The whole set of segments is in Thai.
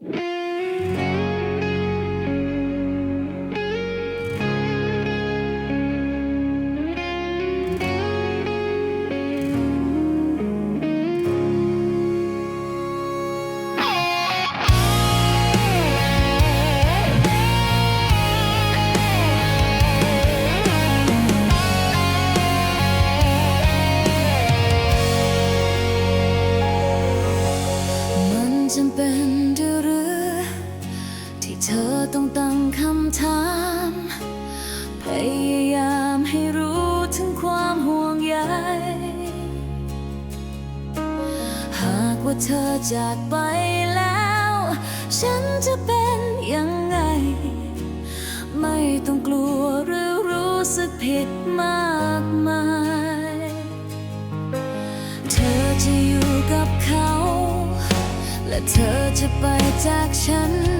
它曾被。 ธอต้องตั้งคำถาม พยายามให้รู้ถึงความห่วงใย หากว่าเธอจากไปแล้ว ฉันจะเป็นยังไง ไม่ต้องกลัวหรือรู้สึกผิดมากมาย เธอจะอยู่กับเขา และเธอจะไปจากฉัน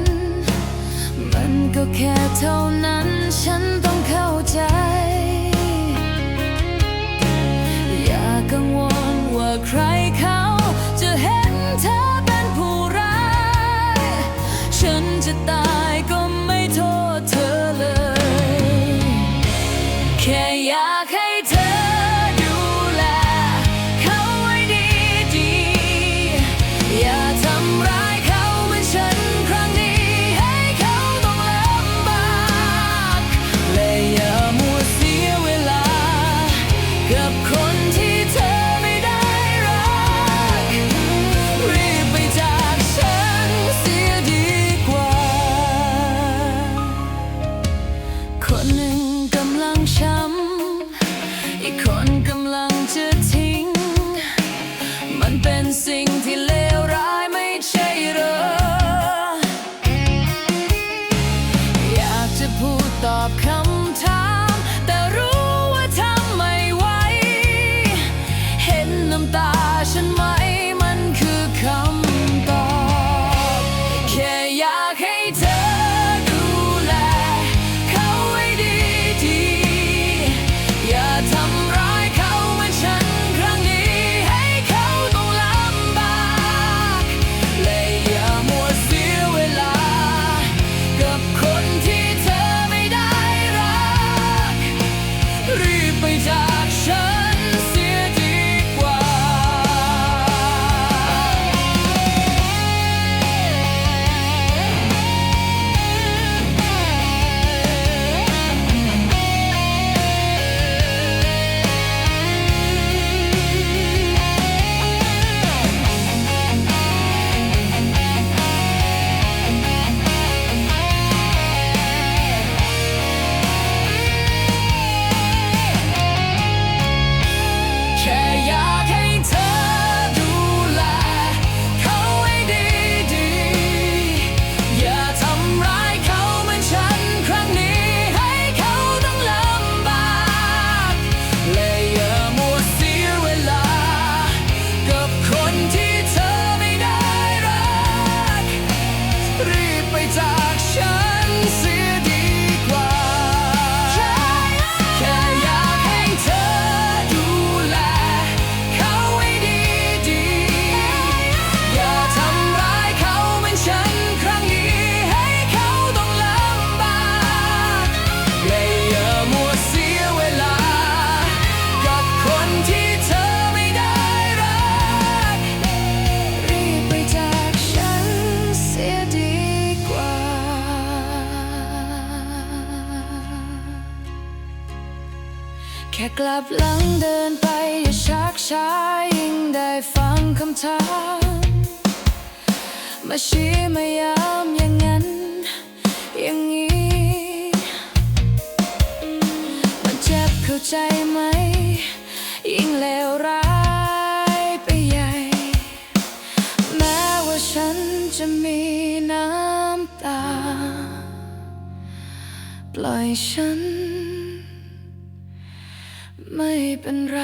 ก็แค่เท่านั้นฉันต้องเข้าใจ อย่ากังวลว่าใครค่ะ sing till แค่กลับหลังเดินไปอย่าชักช้ายิ่งได้ฟังคำถามมาชี้มาย้ำอย่างนั้น อย่างนี้ มันเจ็บเข้าใจไหม ยิ่งเลวร้ายไปใหญ่ แม้ว่าฉันจะมีน้ำตา ปล่อยฉัน ไม่เป็นไร